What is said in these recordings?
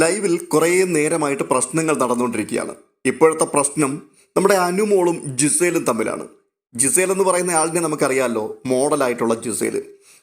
ലൈവിൽ കുറേ നേരമായിട്ട് പ്രശ്നങ്ങൾ നടന്നുകൊണ്ടിരിക്കുകയാണ്. ഇപ്പോഴത്തെ പ്രശ്നം നമ്മുടെ അനുമോളും ജിസേലും തമ്മിലാണ്. ജിസേൽ എന്ന് പറയുന്ന ആളിനെ നമുക്കറിയാമല്ലോ മോഡലായിട്ടുള്ള ജിസേൽ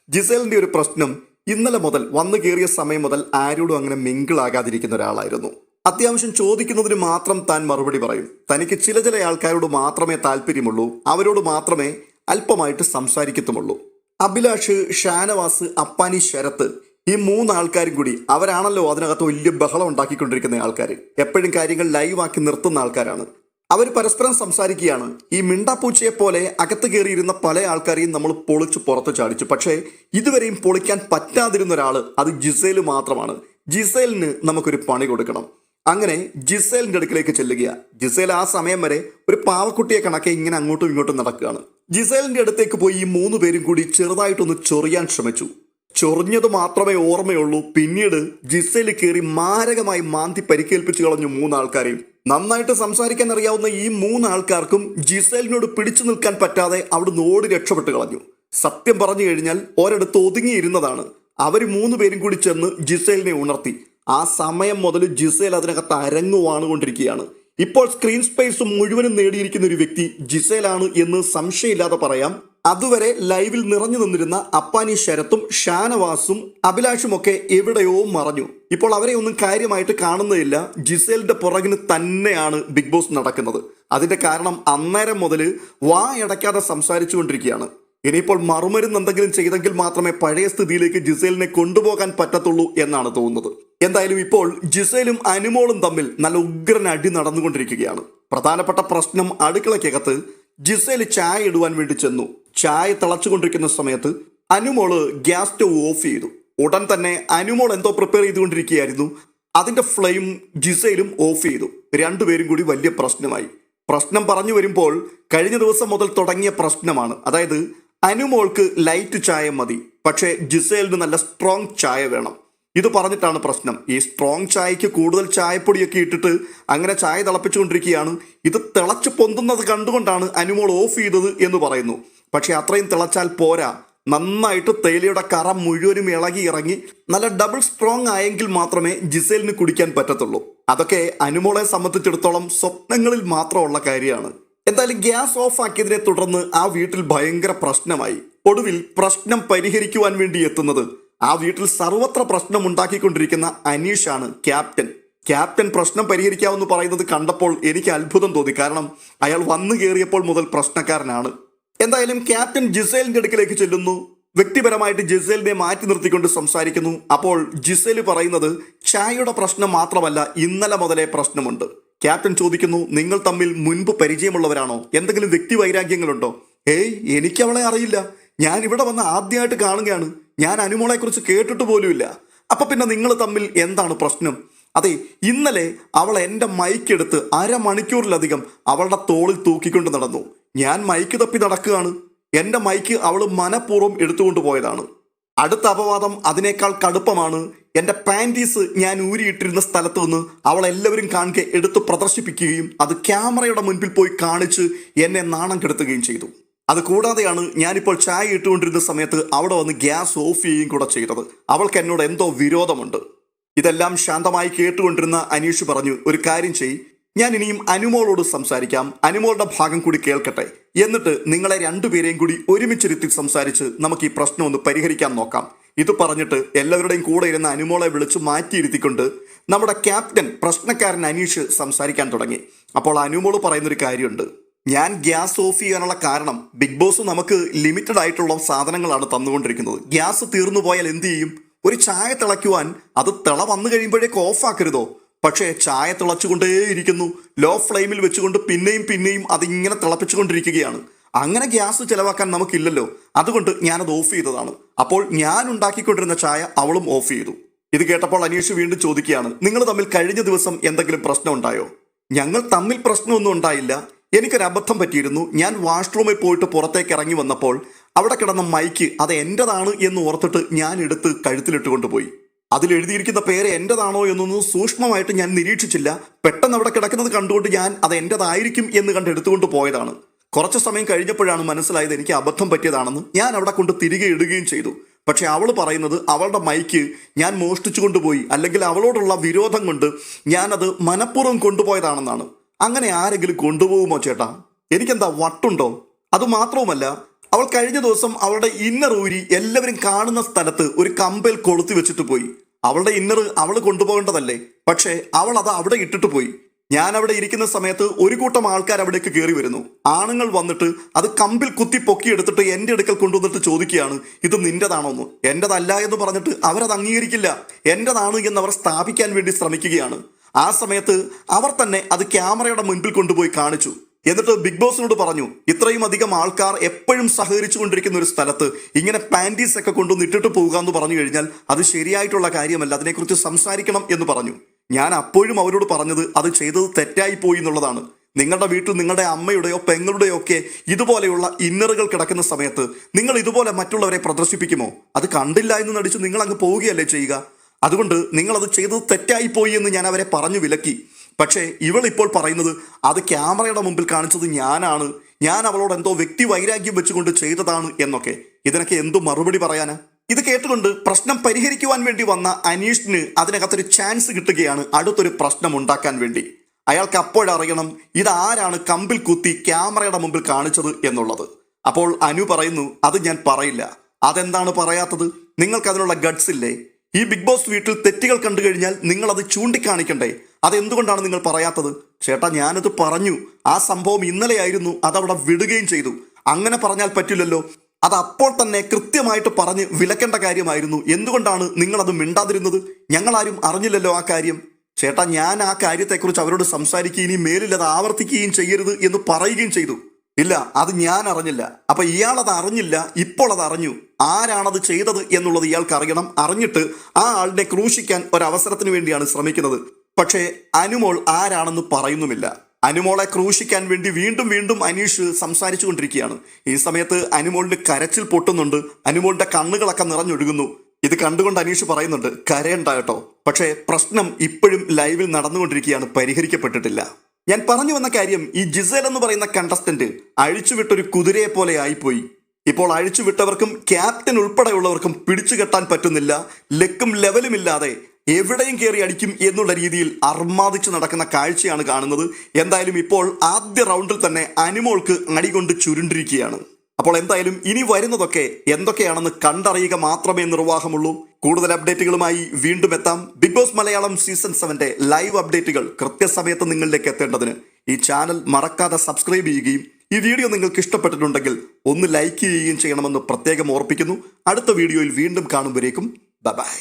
ജിസേലിന്റെ ഒരു പ്രശ്നം ഇന്നലെ മുതൽ വന്നു കയറിയ സമയം മുതൽ ആരോടും അങ്ങനെ മിങ്കിളാകാതിരിക്കുന്ന ഒരാളായിരുന്നു. അത്യാവശ്യം ചോദിക്കുന്നതിന് മാത്രം താൻ മറുപടി പറയും. തനിക്ക് ചില ചില ആൾക്കാരോട് മാത്രമേ താല്പര്യമുള്ളൂ അവരോട് മാത്രമേ അല്പമായിട്ട് സംസാരിക്കത്തുമുള്ളൂ. അഭിലാഷ് ഷാനവാസ് അപ്പാനി ശരത്ത് ഈ മൂന്ന് ആൾക്കാരും കൂടി അവരാണല്ലോ അതിനകത്ത് വലിയ ബഹളം ഉണ്ടാക്കിക്കൊണ്ടിരിക്കുന്ന ആൾക്കാർ എപ്പോഴും കാര്യങ്ങൾ ലൈവാക്കി നിർത്തുന്ന ആൾക്കാരാണ്. അവർ പരസ്പരം സംസാരിക്കുകയാണ്. ഈ മിണ്ടാപ്പൂച്ചയെ പോലെ അകത്ത് കയറിയിരുന്ന പല ആൾക്കാരെയും നമ്മൾ പൊളിച്ച് പുറത്ത് ചാടിച്ചു. പക്ഷേ ഇതുവരെയും പൊളിക്കാൻ പറ്റാതിരുന്ന ഒരാൾ അത് ജിസേൽ മാത്രമാണ്. ജിസേലിന് നമുക്കൊരു പണി കൊടുക്കണം. അങ്ങനെ ജിസേലിന്റെ അടുക്കിലേക്ക് ചെല്ലുക ജിസേൽ ആ സമയം വരെ ഒരു പാവക്കുട്ടിയെ കണക്കെ ഇങ്ങനെ അങ്ങോട്ടും ഇങ്ങോട്ടും നടക്കുകയാണ്. ജിസേലിന്റെ അടുത്തേക്ക് പോയി ഈ മൂന്ന് പേരും കൂടി ചെറുതായിട്ടൊന്ന് ചൊറിയാൻ ശ്രമിച്ചു. ചൊറിഞ്ഞത് മാത്രമേ ഓർമ്മയുള്ളൂ. പിന്നീട് ജിസയിൽ കയറി മാരകമായി മാന്തി പരിക്കേൽപ്പിച്ചു കളഞ്ഞു മൂന്നാൾക്കാരെയും. നന്നായിട്ട് സംസാരിക്കാൻ അറിയാവുന്ന ഈ മൂന്നാൾക്കാർക്കും ജിസേലിനോട് പിടിച്ചു നിൽക്കാൻ പറ്റാതെ അവിടുന്ന് ഓടി രക്ഷപ്പെട്ടു കളഞ്ഞു. സത്യം പറഞ്ഞു കഴിഞ്ഞാൽ ഒരിടത്ത് ഒതുങ്ങിയിരുന്നതാണ്. അവർ മൂന്ന് പേരും കൂടി ചെന്ന് ജിസേലിനെ ഉണർത്തി. ആ സമയം മുതൽ ജിസേൽ അതിനകത്ത് അരങ്ങുവാണ് കൊണ്ടിരിക്കുകയാണ് ഇപ്പോൾ സ്ക്രീൻ സ്പേസ് മുഴുവനും നേടിയിരിക്കുന്ന ഒരു വ്യക്തി ജിസേലാണ് എന്ന് സംശയമില്ലാതെ പറയാം. അതുവരെ ലൈവിൽ നിറഞ്ഞു നിന്നിരുന്ന അപ്പാനി ശരത്തും ഷാനവാസും അഭിലാഷും ഒക്കെ എവിടെയോ മറഞ്ഞു. ഇപ്പോൾ അവരെ ഒന്നും കാര്യമായിട്ട് കാണുന്നതില്ല. ജിസേലിന്റെ പുറകിന് തന്നെയാണ് ബിഗ് ബോസ് നടക്കുന്നത്. അതിന്റെ കാരണം അന്നേരം മുതൽ വാ അടയ്ക്കാതെ സംസാരിച്ചു കൊണ്ടിരിക്കുകയാണ് ഇനിയിപ്പോൾ മറുമരുന്ന് എന്തെങ്കിലും ചെയ്തെങ്കിൽ മാത്രമേ പഴയ സ്ഥിതിയിലേക്ക് ജിസേലിനെ കൊണ്ടുപോകാൻ പറ്റത്തുള്ളൂ എന്നാണ് തോന്നുന്നത്. എന്തായാലും ഇപ്പോൾ ജിസയിലും അനുമോളും തമ്മിൽ നല്ല ഉഗ്രൻ അടി നടന്നുകൊണ്ടിരിക്കുകയാണ്. പ്രധാനപ്പെട്ട പ്രശ്നം അടുക്കളയ്ക്കകത്ത് ജിസേൽ ചായ ഇടുവാൻ വേണ്ടി ചെന്നു. ചായ തിളച്ചുകൊണ്ടിരിക്കുന്ന സമയത്ത് അനുമോൾ ഗ്യാസ് സ്റ്റവ് ഓഫ് ചെയ്തു. ഉടൻ തന്നെ അനുമോൾ എന്തോ പ്രിപ്പയർ ചെയ്തുകൊണ്ടിരിക്കുകയായിരുന്നു. അതിന്റെ ഫ്ലെയിം ജിസയിലും ഓഫ് ചെയ്തു. രണ്ടുപേരും കൂടി വലിയ പ്രശ്നമായി. പ്രശ്നം പറഞ്ഞു വരുമ്പോൾ കഴിഞ്ഞ ദിവസം മുതൽ തുടങ്ങിയ പ്രശ്നമാണ്. അതായത് അനുമോൾക്ക് ലൈറ്റ് ചായ മതി. പക്ഷേ ജിസേലിന് നല്ല സ്ട്രോങ് ചായ വേണം. ഇത് പറഞ്ഞിട്ടാണ് പ്രശ്നം. ഈ സ്ട്രോങ് ചായക്ക് കൂടുതൽ ചായപ്പൊടിയൊക്കെ ഇട്ടിട്ട് അങ്ങനെ ചായ തിളപ്പിച്ചുകൊണ്ടിരിക്കുകയാണ്. ഇത് തിളച്ച് പൊന്തുന്നത് കണ്ടുകൊണ്ടാണ് അനുമോൾ ഓഫ് ചെയ്തത് എന്ന് പറയുന്നു. പക്ഷെ അത്രയും തിളച്ചാൽ പോരാ. നന്നായിട്ട് തേയിലയുടെ കറ മുഴുവനും ഇളകി ഇറങ്ങി നല്ല ഡബിൾ സ്ട്രോങ് ആയെങ്കിൽ മാത്രമേ ജിസേലിന് കുടിക്കാൻ പറ്റത്തുള്ളൂ. അതൊക്കെ അനുമോളെ സംബന്ധിച്ചിടത്തോളം സ്വപ്നങ്ങളിൽ മാത്രമുള്ള കാര്യമാണ്. എന്തായാലും ഗ്യാസ് ഓഫ് ആക്കിയതിനെ തുടർന്ന് ആ വീട്ടിൽ ഭയങ്കര പ്രശ്നമായി. ഒടുവിൽ പ്രശ്നം പരിഹരിക്കുവാൻ വേണ്ടി എത്തുന്നത് ആ വീട്ടിൽ സർവത്ര പ്രശ്നം ഉണ്ടാക്കിക്കൊണ്ടിരിക്കുന്ന ആണ് ക്യാപ്റ്റൻ. ക്യാപ്റ്റൻ പ്രശ്നം പരിഹരിക്കാമെന്ന് പറയുന്നത് കണ്ടപ്പോൾ എനിക്ക് അത്ഭുതം തോന്നി. കാരണം അയാൾ വന്നു കയറിയപ്പോൾ മുതൽ പ്രശ്നക്കാരനാണ്. എന്തായാലും ക്യാപ്റ്റൻ ജിസേലിന്റെ അടുക്കിലേക്ക് ചെല്ലുന്നു. വ്യക്തിപരമായിട്ട് ജിസേലിനെ മാറ്റി നിർത്തിക്കൊണ്ട് സംസാരിക്കുന്നു. അപ്പോൾ ജിസേൽ പറയുന്നത് ചായയുടെ പ്രശ്നം മാത്രമല്ല ഇന്നലെ മുതലേ പ്രശ്നമുണ്ട്. ക്യാപ്റ്റൻ ചോദിക്കുന്നു നിങ്ങൾ തമ്മിൽ മുൻപ് പരിചയമുള്ളവരാണോ? എന്തെങ്കിലും വ്യക്തി വൈരാഗ്യങ്ങളുണ്ടോ? ഏയ് എനിക്ക് അവളെ അറിയില്ല. ഞാൻ ഇവിടെ വന്ന് ആദ്യമായിട്ട് കാണുകയാണ്. ഞാൻ അനുമോളെക്കുറിച്ച് കേട്ടിട്ട് പോലുമില്ല. അപ്പം പിന്നെ നിങ്ങൾ തമ്മിൽ എന്താണ് പ്രശ്നം? അതെ ഇന്നലെ അവൾ എന്റെ മൈക്കെടുത്ത് അരമണിക്കൂറിലധികം അവളുടെ തോളിൽ തൂക്കിക്കൊണ്ട് നടന്നു. ഞാൻ മൈക്ക് തപ്പി നടക്കുകയാണ്. എന്റെ മൈക്ക് അവൾ മനഃപൂർവം എടുത്തുകൊണ്ട് പോയതാണ്. അടുത്ത അപവാദം അതിനേക്കാൾ കടുപ്പമാണ്. എന്റെ പാന്റീസ് ഞാൻ ഊരിയിട്ടിരുന്ന സ്ഥലത്ത് നിന്ന് അവൾ എല്ലാവരും കാണുക എടുത്ത് പ്രദർശിപ്പിക്കുകയും അത് ക്യാമറയുടെ മുൻപിൽ പോയി കാണിച്ച് എന്നെ നാണം കെടുത്തുകയും ചെയ്തു. അത് കൂടാതെയാണ് ഞാനിപ്പോൾ ചായ ഇട്ടുകൊണ്ടിരുന്ന സമയത്ത് അവിടെ വന്ന് ഗ്യാസ് ഓഫ് ചെയ്യുകയും കൂടെ ചെയ്തത്. അവൾക്ക് എന്നോട് എന്തോ വിരോധമുണ്ട്. ഇതെല്ലാം ശാന്തമായി കേട്ടുകൊണ്ടിരുന്ന അനീഷ് പറഞ്ഞു ഒരു കാര്യം ചെയ് ഞാൻ ഇനിയും അനുമോളോട് സംസാരിക്കാം. അനുമോളുടെ ഭാഗം കൂടി കേൾക്കട്ടെ. എന്നിട്ട് നിങ്ങളെ രണ്ടുപേരെയും കൂടി ഒരുമിച്ചിരുത്തി സംസാരിച്ച് നമുക്ക് ഈ പ്രശ്നം ഒന്ന് പരിഹരിക്കാൻ നോക്കാം. ഇത് പറഞ്ഞിട്ട് എല്ലാവരുടെയും കൂടെ ഇരുന്ന അനുമോളെ വിളിച്ച് മാറ്റിയിരുത്തിക്കൊണ്ട് നമ്മുടെ ക്യാപ്റ്റൻ പ്രശ്നക്കാരൻ അനീഷ് സംസാരിക്കാൻ തുടങ്ങി. അപ്പോൾ അനുമോൾ പറയുന്നൊരു കാര്യമുണ്ട്. ഞാൻ ഗ്യാസ് ഓഫ് ചെയ്യാനുള്ള കാരണം ബിഗ് ബോസ് നമുക്ക് ലിമിറ്റഡ് ആയിട്ടുള്ള സാധനങ്ങളാണ് തന്നുകൊണ്ടിരിക്കുന്നത്. ഗ്യാസ് തീർന്നു പോയാൽ എന്ത് ചെയ്യും? ഒരു ചായ തിളയ്ക്കുവാൻ അത് തിള വന്നു കഴിയുമ്പോഴേക്ക് ഓഫ് ആക്കരുതോ? പക്ഷേ ചായ തിളച്ചുകൊണ്ടേയിരിക്കുന്നു ലോ ഫ്ലെയിമിൽ വെച്ചുകൊണ്ട് പിന്നെയും പിന്നെയും അതിങ്ങനെ തിളപ്പിച്ചുകൊണ്ടിരിക്കുകയാണ്. അങ്ങനെ ഗ്യാസ് ചിലവാക്കാൻ നമുക്കില്ലല്ലോ. അതുകൊണ്ട് ഞാനത് ഓഫ് ചെയ്തതാണ്. അപ്പോൾ ഞാൻ ഉണ്ടാക്കിക്കൊണ്ടിരുന്ന ചായ അവളും ഓഫ് ചെയ്തു. ഇത് കേട്ടപ്പോൾ അനീഷ് വീണ്ടും ചോദിക്കുകയാണ് നിങ്ങൾ തമ്മിൽ കഴിഞ്ഞ ദിവസം എന്തെങ്കിലും പ്രശ്നം ഉണ്ടായോ? ഞങ്ങൾ തമ്മിൽ പ്രശ്നമൊന്നും ഉണ്ടായില്ല. എനിക്കൊരു അബദ്ധം പറ്റിയിരുന്നു. ഞാൻ വാഷ്റൂമിൽ പോയിട്ട് പുറത്തേക്ക് ഇറങ്ങി വന്നപ്പോൾ അവിടെ കിടന്ന മൈക്ക് അത് എന്റെതാണ് എന്ന് ഓർത്തിട്ട് ഞാൻ എടുത്ത് കഴുത്തിലിട്ട് കൊണ്ടുപോയി അതിൽ എഴുതിയിരിക്കുന്ന പേര് എന്റെതാണോ എന്നൊന്നും സൂക്ഷ്മമായിട്ട് ഞാൻ നിരീക്ഷിച്ചില്ല. പെട്ടെന്ന് അവിടെ കിടക്കുന്നത് കണ്ടുകൊണ്ട് ഞാൻ അത് എന്റെതായിരിക്കും എന്ന് കണ്ട് എടുത്തുകൊണ്ട് പോയതാണ്. കുറച്ച് സമയം കഴിഞ്ഞപ്പോഴാണ് മനസ്സിലായത് എനിക്ക് അബദ്ധം പറ്റിയതാണെന്ന്. ഞാൻ അവിടെ കൊണ്ട് തിരികെ ഇടുകയും ചെയ്തു. പക്ഷെ അവൾ പറയുന്നത് അവളുടെ മൈക്ക് ഞാൻ മോഷ്ടിച്ചു കൊണ്ടുപോയി അല്ലെങ്കിൽ അവളോടുള്ള വിരോധം കൊണ്ട് ഞാനത് മനഃപൂർവം കൊണ്ടുപോയതാണെന്നാണ്. അങ്ങനെ ആരെങ്കിലും കൊണ്ടുപോകുമോ ചേട്ടാ? എനിക്കെന്താ വട്ടുണ്ടോ? അത് മാത്രവുമല്ല അവൾ കഴിഞ്ഞ ദിവസം അവളുടെ ഇന്നർ ഊരി എല്ലാവരും കാണുന്ന സ്ഥലത്ത് ഒരു കമ്പൽ കൊളുത്തി വെച്ചിട്ട് പോയി. അവളുടെ ഇന്നർ അവൾ കൊണ്ടുപോകേണ്ടതല്ലേ? പക്ഷേ അവൾ അത് അവിടെ ഇട്ടിട്ട് പോയി. ഞാൻ അവിടെ ഇരിക്കുന്ന സമയത്ത് ഒരു കൂട്ടം ആൾക്കാർ അവിടേക്ക് കയറി വരുന്നു. ആണുങ്ങൾ വന്നിട്ട് അത് കമ്പിൽ കുത്തി പൊക്കിയെടുത്തിട്ട് എന്റെ അടുക്കൽ കൊണ്ടുവന്നിട്ട് ചോദിക്കുകയാണ് ഇത് നിന്റേതാണോന്ന്? എന്റേതല്ല എന്ന് പറഞ്ഞിട്ട് അവരത് അംഗീകരിക്കില്ല. എന്റേതാണ് എന്ന് അവർ സ്ഥാപിക്കാൻ വേണ്ടി ശ്രമിക്കുകയാണ്. ആ സമയത്ത് അവർ തന്നെ അത് ക്യാമറയുടെ മുൻപിൽ കൊണ്ടുപോയി കാണിച്ചു. എന്നിട്ട് ബിഗ് ബോസിനോട് പറഞ്ഞു ഇത്രയും അധികം ആൾക്കാർ എപ്പോഴും സഹകരിച്ചു കൊണ്ടിരിക്കുന്ന ഒരു സ്ഥലത്ത് ഇങ്ങനെ പാന്റീസ് ഒക്കെ കൊണ്ടുവന്ന് ഇട്ടിട്ട് പോകുക എന്ന് പറഞ്ഞു കഴിഞ്ഞാൽ അത് ശരിയായിട്ടുള്ള കാര്യമല്ല. അതിനെക്കുറിച്ച് സംസാരിക്കണം എന്ന് പറഞ്ഞു. ഞാൻ അപ്പോഴും അവരോട് പറഞ്ഞത് അത് ചെയ്തത് തെറ്റായി പോയി എന്നുള്ളതാണ്. നിങ്ങളുടെ വീട്ടിൽ നിങ്ങളുടെ അമ്മയുടെയോ പെങ്ങളുടെയോ ഒക്കെ ഇതുപോലെയുള്ള ഇന്നറുകൾ കിടക്കുന്ന സമയത്ത് നിങ്ങൾ ഇതുപോലെ മറ്റുള്ളവരെ പ്രദർശിപ്പിക്കുമോ? അത് കണ്ടില്ല എന്ന് നടിച്ച് നിങ്ങൾ അങ്ങ് പോവുകയല്ലേ ചെയ്യുക? അതുകൊണ്ട് നിങ്ങളത് ചെയ്തത് തെറ്റായിപ്പോയി എന്ന് ഞാൻ അവരെ പറഞ്ഞു വിലക്കി. പക്ഷേ ഇവൾ ഇപ്പോൾ പറയുന്നത് അത് ക്യാമറയുടെ മുമ്പിൽ കാണിച്ചത് ഞാനാണ്. ഞാൻ അവളോട് എന്തോ വ്യക്തി വൈരാഗ്യം വെച്ചുകൊണ്ട് ചെയ്തതാണ് എന്നൊക്കെ. ഇതിനൊക്കെ എന്തു മറുപടി പറയാനാ? ഇത് കേട്ടുകൊണ്ട് പ്രശ്നം പരിഹരിക്കുവാൻ വേണ്ടി വന്ന അനീഷിന് അതിനകത്തൊരു ചാൻസ് കിട്ടുകയാണ് അടുത്തൊരു പ്രശ്നം ഉണ്ടാക്കാൻ വേണ്ടി. അയാൾക്ക് അപ്പോഴറിയണം ഇതാരാണ് കമ്പിൽ കുത്തി ക്യാമറയുടെ മുമ്പിൽ കാണിച്ചത് എന്നുള്ളത്? അപ്പോൾ അനു പറയുന്നു അത് ഞാൻ പറയില്ല. അതെന്താണ് പറയാത്തത്? നിങ്ങൾക്കതിനുള്ള ഗഡ്സ് ഇല്ലേ? ഈ ബിഗ് ബോസ് വീട്ടിൽ തെറ്റുകൾ കണ്ടു കഴിഞ്ഞാൽ നിങ്ങൾ അത് ചൂണ്ടിക്കാണിക്കണ്ടേ? അതെന്തുകൊണ്ടാണ് നിങ്ങൾ പറയാത്തത്? ചേട്ടാ ഞാനത് പറഞ്ഞു. ആ സംഭവം ഇന്നലെയായിരുന്നു. അതവിടെ വിടുകയും ചെയ്തു. അങ്ങനെ പറഞ്ഞാൽ പറ്റില്ലല്ലോ. അത് അപ്പോൾ തന്നെ കൃത്യമായിട്ട് പറഞ്ഞ് വിലക്കേണ്ട കാര്യമായിരുന്നു. എന്തുകൊണ്ടാണ് അത് മിണ്ടാതിരുന്നത്? ഞങ്ങളാരും അറിഞ്ഞില്ലല്ലോ ആ കാര്യം. ചേട്ടാ ഞാൻ ആ കാര്യത്തെക്കുറിച്ച് അവരോട് സംസാരിക്കുകയും ഇനി മേലിൽ അത് ആവർത്തിക്കുകയും ചെയ്യരുത് എന്ന് പറയുകയും ചെയ്തു. ഇല്ല അത് ഞാൻ അറിഞ്ഞില്ല. അപ്പൊ ഇയാളത് അറിഞ്ഞില്ല ഇപ്പോൾ അത് അറിഞ്ഞു. ആരാണത് ചെയ്തത് എന്നുള്ളത് ഇയാൾക്ക് അറിയണം. അറിഞ്ഞിട്ട് ആ ആളിനെ ക്രൂശിക്കാൻ ഒരവസരത്തിന് വേണ്ടിയാണ് ശ്രമിക്കുന്നത്. പക്ഷേ അനുമോൾ ആരാണെന്ന് പറയുന്നുമില്ല. അനുമോളെ ക്രൂശിക്കാൻ വേണ്ടി വീണ്ടും വീണ്ടും അനീഷ് സംസാരിച്ചു കൊണ്ടിരിക്കുകയാണ് ഈ സമയത്ത് അനുമോളിന്റെ കരച്ചിൽ പൊട്ടുന്നുണ്ട്. അനുമോളിന്റെ കണ്ണുകളൊക്കെ നിറഞ്ഞൊഴുകുന്നു. ഇത് കണ്ടുകൊണ്ട് അനീഷ് പറയുന്നുണ്ട് കരയണ്ട കേട്ടോ. പക്ഷേ പ്രശ്നം ഇപ്പോഴും ലൈവിൽ നടന്നുകൊണ്ടിരിക്കുകയാണ്. പരിഹരിക്കപ്പെട്ടിട്ടില്ല. ഞാൻ പറഞ്ഞു വന്ന കാര്യം ഈ ജിസേൽ എന്ന് പറയുന്ന കണ്ടസ്റ്റന്റ് അഴിച്ചുവിട്ടൊരു കുതിരയെ പോലെ ആയിപ്പോയി. ഇപ്പോൾ അഴിച്ചുവിട്ടവർക്കും ക്യാപ്റ്റൻ ഉൾപ്പെടെയുള്ളവർക്കും പിടിച്ചു കെട്ടാൻ പറ്റുന്നില്ല ലക്കും ലെവലും ഇല്ലാതെ എവിടെയും കയറി അടിക്കും എന്നുള്ള രീതിയിൽ അർമാദിച്ച് നടക്കുന്ന കാഴ്ചയാണ് കാണുന്നത്. എന്തായാലും ഇപ്പോൾ ആദ്യ റൗണ്ടിൽ തന്നെ അനിമോൾക്ക് അടികൊണ്ട് ചുരുണ്ടിരിക്കുകയാണ്. അപ്പോൾ എന്തായാലും ഇനി വരുന്നതൊക്കെ എന്തൊക്കെയാണെന്ന് കണ്ടറിയുക മാത്രമേ നിർവാഹമുള്ളൂ. കൂടുതൽ അപ്ഡേറ്റുകളുമായി വീണ്ടും എത്താം. ബിഗ് ബോസ് മലയാളം സീസൺ സെവന്റെ ലൈവ് അപ്ഡേറ്റുകൾ കൃത്യസമയത്ത് നിങ്ങളിലേക്ക് എത്തേണ്ടതിന് ഈ ചാനൽ മറക്കാതെ സബ്സ്ക്രൈബ് ചെയ്യുകയും ഈ വീഡിയോ നിങ്ങൾക്ക് ഇഷ്ടപ്പെട്ടിട്ടുണ്ടെങ്കിൽ ഒന്ന് ലൈക്ക് ചെയ്യുകയും ചെയ്യണമെന്ന് പ്രത്യേകം ഓർപ്പിക്കുന്നു. അടുത്ത വീഡിയോയിൽ വീണ്ടും കാണുമ്പോഴേക്കും ബൈ.